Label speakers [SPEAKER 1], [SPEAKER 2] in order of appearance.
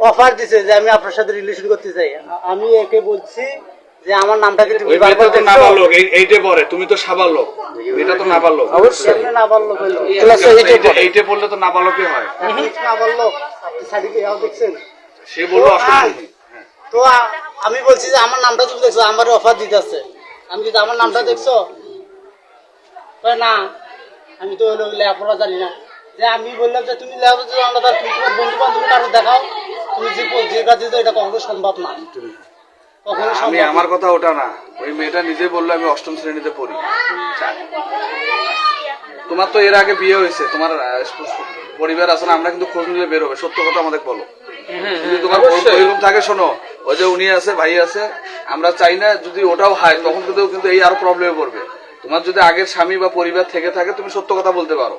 [SPEAKER 1] Offer দিছে যে আমি আপনার সাথে রিলেশন করতে চাই। আমি একে বলছি যে আমার নামটাকে তুমি
[SPEAKER 2] তো নাবালক এইটে পড়ে। তুমি তো সাবালক। এটা তো নাবালক।
[SPEAKER 1] কেমনে না বলল বলল
[SPEAKER 2] এইটে- এইটে পড়লে তো নাবালকই হয়।
[SPEAKER 1] না আপনি সাদিকে যাও দেখছেন?
[SPEAKER 2] সে বলল
[SPEAKER 1] ও,
[SPEAKER 2] অষ্টম।
[SPEAKER 1] আয়। তো আমি বলছি যে আমার নামটা তুমি দেখছ আমার অফার দিতে আছে। আমি যদি আমার নামটা দেখছ না আমি তো হলো লেখাপড়া জানি না। যে আমি বললাম যে তুমি লেখাপড়া তুমি তোমার বন্ধু বান্ধব কারও দেখাও। তুমি যে যে কাজে তো এটা কখনো সম্ভব না। কখনো
[SPEAKER 2] আমি আমার কথা ওটা না। ওই মেয়েটা নিজে বলল আমি অষ্টম শ্রেণীতে পড়ি। তোমার তো এর আগে বিয়ে হয়েছে তোমার পরিবার আছে না আমরা কিন্তু খোঁজ নিলে বের হবে। সত্য কথা আমাদের বলো। যদি তোমার ওইরকম থাকে শোনো ওই যে উনি আছে ভাই আছে আমরা চাই না যদি ওটাও হয় তখন কিন্তু কিন্তু এই আরও প্রবলেমে পড়বে। তোমার যদি আগের স্বামী বা পরিবার থেকে থাকে তুমি সত্য কথা বলতে পারো।